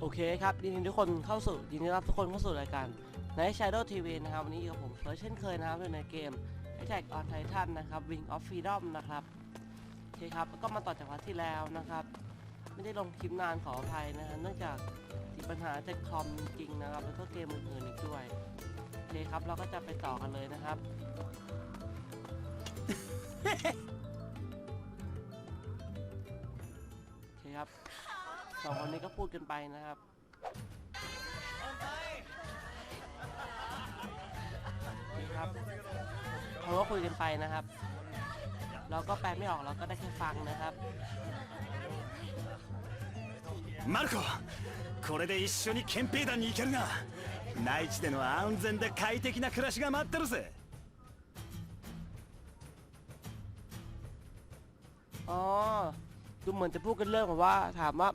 โอเคครับยินดีทุกคนเข้าสู่ยินดีรับทุกคนเข้าสู่รายการ Night Shadow TV นะครับ วันนี้อยู่กับผมเฟิร์สเช่นเคยนะครับอยู่ในเกม Attack on Titan นะครับ Wing of Freedom นะครับโอเคครับแล้วก็มาต่อจากวันที่แล้วนะครับ ไม่ได้ลงคลิปนานขออภัยนะฮะเนื่องจากติดปัญหาจากคอมจริงนะครับ แล้วก็เกมอื่นๆอีกด้วยโอเคครับเราก็จะไปต่อกันเลยนะครับโอเคครับ สองคนนี้ก็พูดกันไปนะครับนี่ครับเขาก็คุยกันไปนะครับ เราก็แปลไม่ออกเราก็ได้แค่ฟังนะครับ マルコこれで一緒に憲兵団に行けるな内地での安全で快適な暮らしが待ってるぜ อ๋อดูเหมือนจะพูดกันเรื่องแบบว่าถามว่า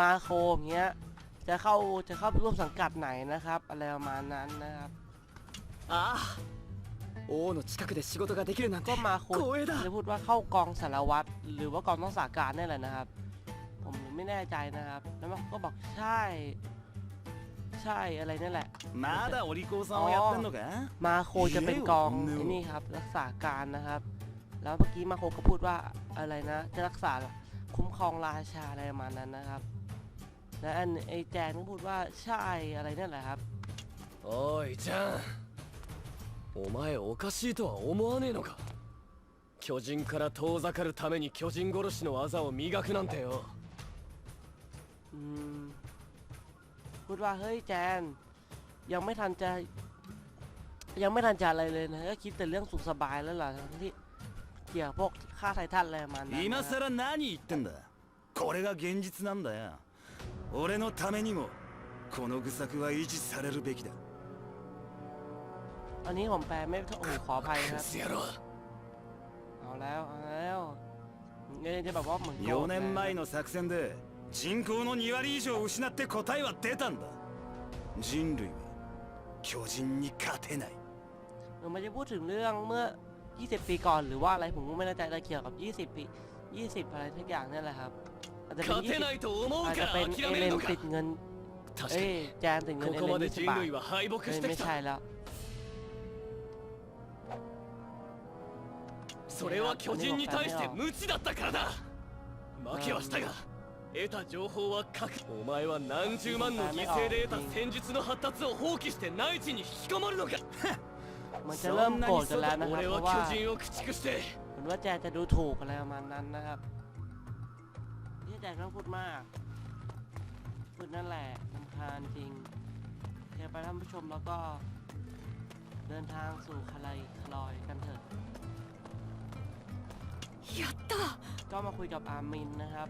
มาโครอย่างเงี้ย จะเข้าจะเข้าร่วมสังกัดไหนนะครับ อะไรประมาณนั้นนะครับ ああ王の近くで仕事ができるなんて ก็มาโคร 光栄だ จะพูดว่าเข้ากองสารวัตรหรือว่ากองต้องสาการนี่แหละนะครับ ผมไม่แน่ใจนะครับ แล้วมันก็บอกใช่ ใช่อะไรนั่นแหละ まだお利口さんをやってんのか มาโคจะเป็นกองไอ้นี่ครับ รักษาการนะครับ แล้วเมื่อกี้มาโคก็พูดว่าอะไรนะ จะรักษาคุ้มครองราชาอะไรประมาณนั้นนะครับ และอันไอ้แจนก็พูดว่าใช่อะไรนั่นแหละครับ おいちゃんお前おかしいとは思わねえのか巨人から遠ざかるために巨人殺しの技を磨くなんてよ อืมพูดว่าเฮ้ยแจน ยังไม่ทันจะ ยังไม่ทันจะอะไรเลยนะก็คิดแต่เรื่องสุขสบายแล้วล่ะทั้งที่เกี่ยวกับพวกฆ่าไททันอะไรประมาณนั้น 今 นะ さら何言ってんだこれが現実なんだよ 俺のためにもこの愚策は維持されるべきだ อันนี้ผมแปลไม่โอ้โหขออภัยครับ クズ野郎 เอาแล้วเอาแล้วเนี่ยจะแบบว่าเหมือนโกรธ 4 นะ 年前の作戦で人口の2割以上失って答えは出たんだ人類は巨人に勝てない เออมันจะพูดถึงเรื่องเมื่อ 20 ปีก่อนหรือว่าอะไรผมก็ไม่แน่ใจอะไรเกี่ยวกับ 20 ปี 20 อะไรทุกอย่างเนี่ยแหละครับ อาจจะเป็น 勝てないと思う 20อาจ か จะ ら เป็น 諦 เอ め เล る น のか ติดเงิน 確か เอ้ย に แจนติดเงิน こ เอ こ เล ま น で 20 人 บาท 類は敗北 เอ้ย して ไม่ き ใช่ た แล้ว それは巨人に対して無知だったからだ負けはしたが得た情報は各お前は何十万の犠牲で得た戦術の発達を放棄して内地に引きこもるのか มันจะเริ่มโกรธกันแล้วนะครับ 俺 เพ は ราะว่า 巨人を駆逐して เหมือนว่าแจนจะดูถูกอะไรประมาณนั้นนะครับ ที่แจกรย์ต้องพูดมาก พูดนั่นแหละลำคาญจริงเดี๋ยวไปท่านผู้ชมแล้วก็ เดินทางสู่คาลายคลอยกันเถอะยัตตาก็มาคุยกับอามินนะครับ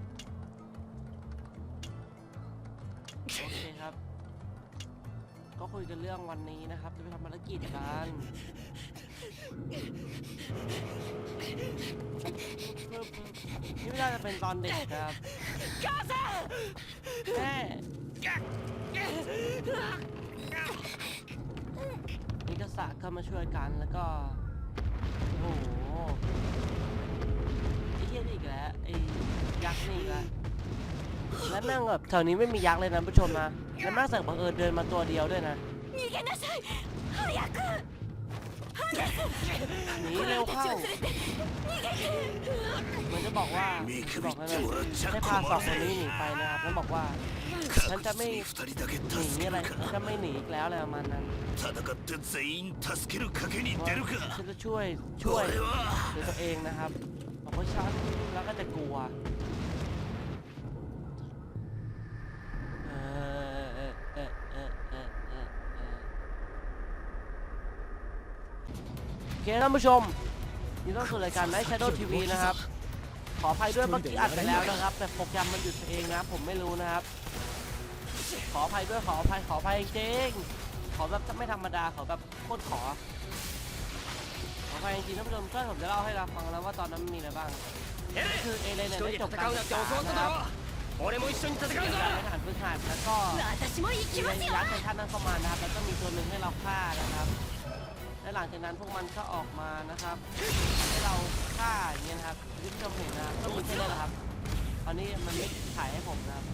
โอเคครับ ก็คุยกันเรื่องวันนี้นะครับ จะไปทำภารกิจกัน นี่ไม่น่าจะเป็นตอนเด็กครับแม่นี่ก็สะก็มาช่วยกันแล้วก็ โอ้โห ไอ้เหี้ยนี่อีกแล้วไอ้ยักษ์นี่อีกแล้วแล้วแม่งแบบแถวนี้ไม่มียักษ์เลยนะผู้ชมนะแล้วแม่งสั่งบังเอิญเดินมาตัวเดียวด้วยนะ 逃げなさい早く หนีเร็วเข้า 連れて逃げて เหมือนจะบอกว่าจะบอกให้นะให้พาสองคนนี้หนีไปนะครับแล้วบอกว่า ฉันจะไม่ 2人だけ หนี 助け อะไร るか ฉันจะไม่หนีอีกแล้วอะไรประมาณนั้น 戦って全員助ける賭けに ว่า 出るか ฉันจะช่วยช่วย 俺は หรือตัวเองนะครับบอกว่าฉันแล้วก็จะกลัว เคท่านผู้ชมนี่ต้องสู่รายการ Night Shadow TV นะครับ ขออภัยด้วยเมื่อกี้อัดไปแล้วนะครับ แต่โปรแกรมมันหยุดเองนะครับผมไม่รู้นะครับ ขออภัยด้วยขออภัยขออภัยจริงๆขอแบบไม่ธรรมดาขอแบบโคตรขอ ขออภัยจริงๆท่านผู้ชมก็ผมจะเล่าให้เราฟังแล้วว่าตอนนั้นมันมีอะไรบ้างก็คือเอเลน 一 เนี่ย 人 ได้ で จบ 戦 การ うな ศึ ん ก て ษา 教わった นะค だ รับ ろ俺も一緒に戦う เป็น ぞ การทหารพื้นฐานแล้วก็ 私も行き มี ますよ ยักษ์ไททันนั้นเข้ามานะครับ แล้วก็มีตัวหนึ่งให้เราฆ่านะครับ และหลังจากนั้นพวกมันก็ออกมานะครับ ให้เราฆ่าอย่างเงี้ยนะครับที่ผู้ชมเห็นนะครับก็มีแค่นี้แหละครับ ตอนนี้มันไม่ถ่ายให้ผมนะครับ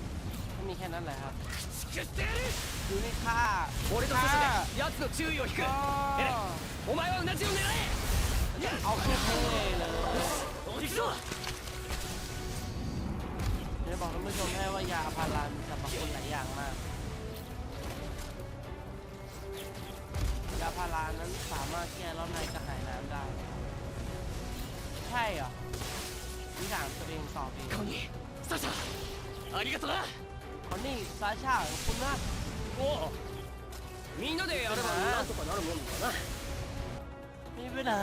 ไม่มีแค่นั้นแหละครับ 駆逐してやる อยู่ในค่า 俺と阻止で奴の注意を引く ก็ エレンお前は同じを狙 เอาขึ้นเท่เลย え行くぞ เดี๋ยวบอกท่านผู้ชมให้ว่ายาพารามีสรรพคุณหลายอย่างมาก ยาพารานั้นสามารถแก้ร้อนในกระหายน้ำได้ ใช่เหรอนี่ถามตัวเองตอบเอง コニーサシャありがとな คนนี้ซาชาขอบคุณมาก おおみんなでやればなんとかなるもんだな มีปัญหา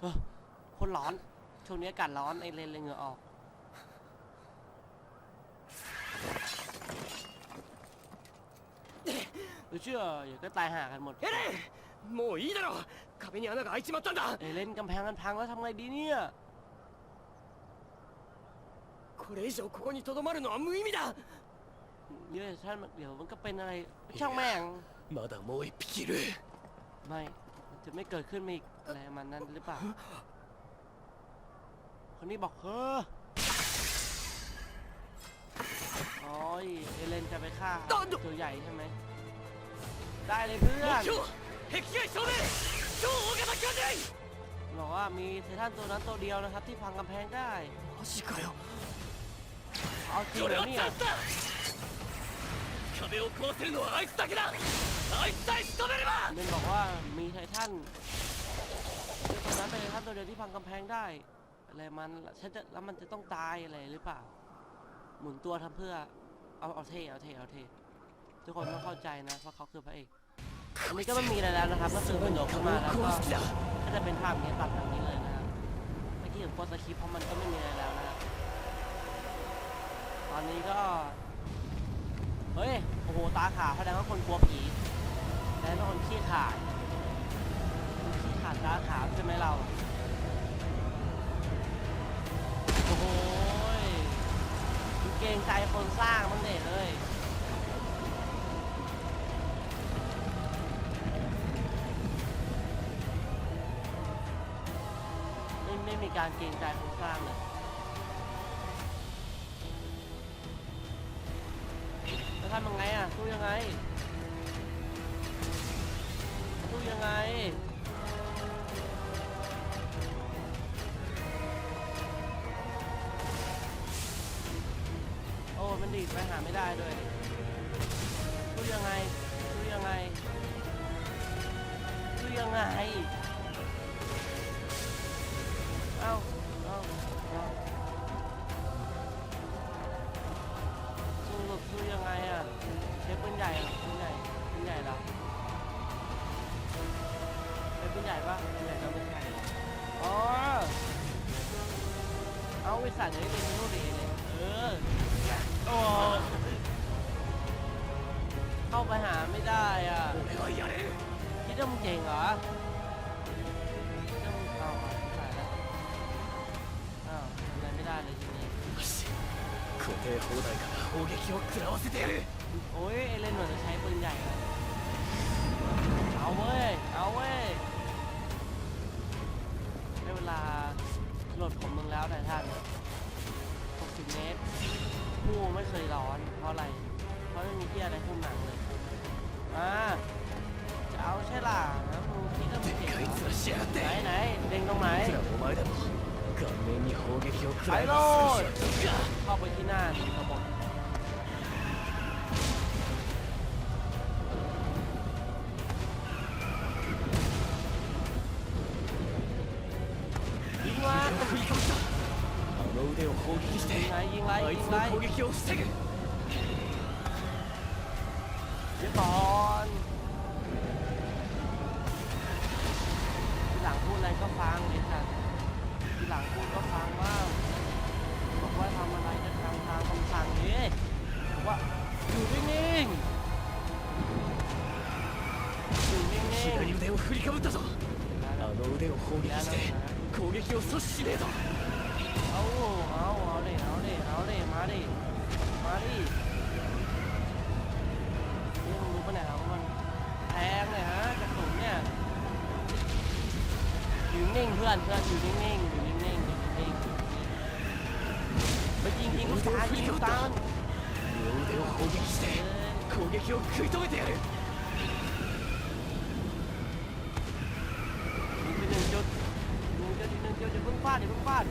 เอ้อคนร้อน ช่วงนี้อากาศร้อนไอเลนเลยเหงื่อออก หรือเชื่อเดี๋ยวก็ตายห่ากันหมด エレンもういいだろ壁に穴が開いちまったんだ เอยเล่นกำแพงกันพังแล้วทำไงดีเนี่ย これ以上ここにとどまるのは無意味だ เดี๋ยวท่านเดี๋ยวมันก็เป็นอะไร ช่างแม่ง まだもう一匹いる ไม่มันจะไม่เกิดขึ้นมาอีกอะไรประมันนั้นหรือเปล่า คนนี้บอกเฮ้อโอ้ยเอเลนจะไปฆ่าตัวใหญ่ใช่ไหม ได้เลยเพื่อนบอกว่ามีไททันตัวนั้นตัวเดียวนะครับ ที่พังกำแพงได้เอาจริงเหรอเนี่ยมันบอกว่ามีไททันตัวนั้นเป็นไททันตัวเดียวที่พังกำแพงได้อะไรมันฉันจะแล้วมันจะต้องตายอะไรหรือเปล่า หมุนตัวทำเพื่อเอาเอาเทเอาเทเอาเท ทุกคนต้องเข้าใจนะเพราะเขาคือพระเอกอันนี้ก็ไม่มีอะไรแล้วนะครับ ก็คือเป็นโดดขึ้นมาแล้วก็ก็จะเป็นภาพนี้ตัดทางนี้เลยนะครับเมื่อกี้ผมกดสคริปเพราะมันก็ไม่มีอะไรแล้วนะตอนนี้ก็เฮ้ยโอ้โหตาขาวแสดงว่าคนกลัวผีแสดงว่าคนขี้ขาดขี้ขาดตาขาวใช่ไหมเราโอ้โหเกรงใจคนสร้างมั้งเด็ดเลย การเกรงใจคนสร้างเลยแล้วทำยังไงอะสู้ยังไงสู้ยังไงโอ้มันดีดไปหาไม่ได้ด้วยสู้ยังไงสู้ยังไงสู้ยังไง อาไอ้สัตว์เดี๋ยวนี้เป็นนู่นดีเลยเออ โอ้เข้าไปหาไม่ได้อ่ะ 俺はやれる คิดว่ามึงเก่งเหรอคิดว่ามึงเอาอ่ะตายแล้วอ้าวทำอะไรไม่ได้เลยทีนี้ よし固定砲台から砲撃を食らわせてやる โอ้ยเอเลนเหมือนจะใช้ปืนใหญ่เลยเอาเว้ย เอาเว้ย ได้เวลาโหลดของมึงแล้วนายท่าน 60 เมตรผู้ไม่เคยร้อน เพราะอะไร เพราะไม่มีเที่อะไรหุ้มหนังเลยอ่าจะเอาใช่ล่ะนะมึงคิดว่ามึงเก่งไหนไหนเด้งตรงไหนไปโลดเข้าไปที่หน้าเขาบอก 撃してยิงไรยิงไร あい ยิ つ งไร の攻撃を防ぐ เดี๋ยวก่อนทีหลังพูดอะไรก็ฟังเลยค่ะทีหลังพูดก็ฟังว่าบอกว่าทำอะไรจะทำตามคำสั่งนี้บอกว่าอยู่นิ่งๆอยู่นิ่ง 左腕を振りかぶったぞๆ あの腕を砲撃して攻撃を阻止しねえと เอา เอาเอาดิเอาดิเอาดิมาดิมาดินี่มึงรู้ปะเนี่ยว่ามันแพงเลยฮะกระสุนเนี่ยอยู่นิ่งเพื่อนเพื่อนอยู่นิ่งๆอยู่นิ่งๆอยู่นิ่งๆ 腕を ตา 振 ยิ り ง かぶっ ตา た มัน 両腕を砲撃して攻撃を食い止めてやる ยิงไปหนึ่งจุดหนึ่งจุดอีกหนึ่งจุดอย่าเพิ่งฟาดอย่าเพิ่งฟาด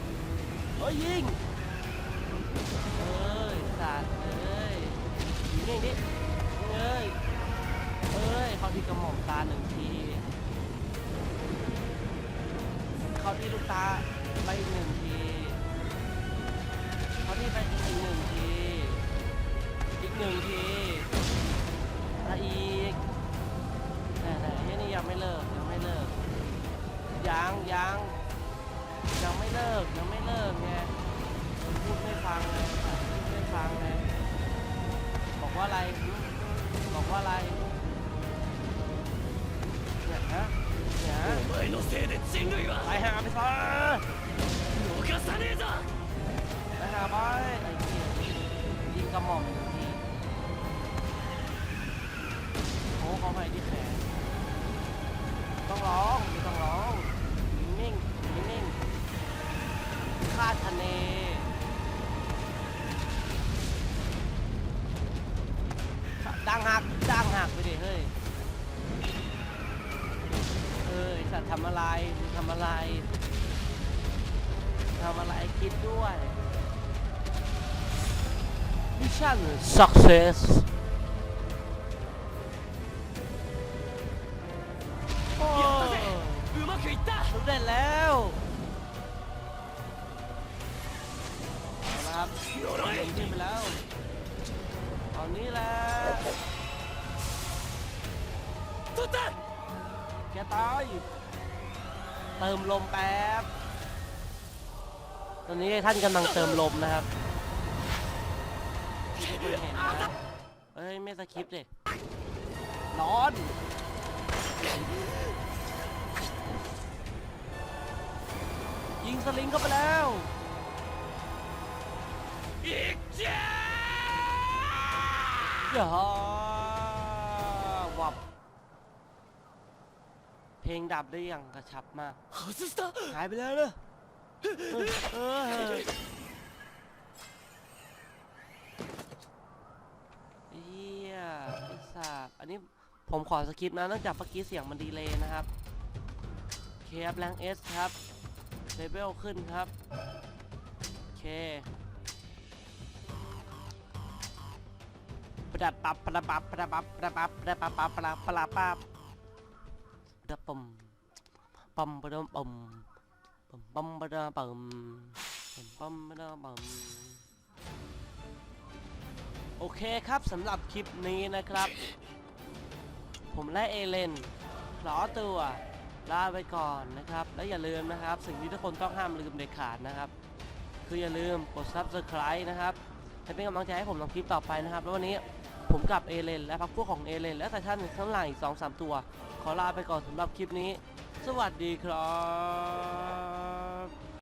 เฮ้ยยิง เอ้ยสัตว์เอ้ยยิงเองดิเอ้ยเอ้ย เข้าที่กระหม่อมตาหนึ่งที เข้าที่ลูกตาไปอีกหนึ่งที เข้าที่ไปอีกหนึ่งที อีกหนึ่งทีำอะไรทำอะไรทำอะไรคิดด้วยมิชชั่น success โอ้สุดเด่นล้วครับขึ้นไปแล้วตอนนี้และตุ๊ดแกตาย เติมลมแป๊บ ตอนนี้ท่านกำลังเติมลมนะครับเฮ้ย ไม่สคริปต์เลยร้อน ยิงสลิงเข้าไปแล้วอีกเจ้าอย่า เพลงดับได้อย่างกระชับมากหายไปแล้วเลยเเฮียไอ้สาบอันนี้ผมขอสกิปนะเนื่องจากเมื่อกี้เสียงมันดีเลยนะครับเคคแรงเอสครับเลเวลขึ้นครับโอเคประดับปับประดับปับประดับปับประดับปับประดับปับประดับปับ ดปมปมปดปมปมปมปดปมปมปมปดปมโอเคครับสำหรับคลิปนี้นะครับ ผมและเอเลนขอตัวลาไปก่อนนะครับ และอย่าลืมนะครับ สิ่งที่ทุกคนต้องห้ามลืมเด็ดขาดนะครับ คืออย่าลืมกด subscribe นะครับจะเป็นกำลังใจให้ผมทำคลิปต่อไปนะครับ แล้ววันนี้ ผมกับเอเลนและพักพวกของเอเลนและแต่ท่านข้างหลังอีกสองสามตัว ขอลาไปก่อนสำหรับคลิปนี้ สวัสดีครับ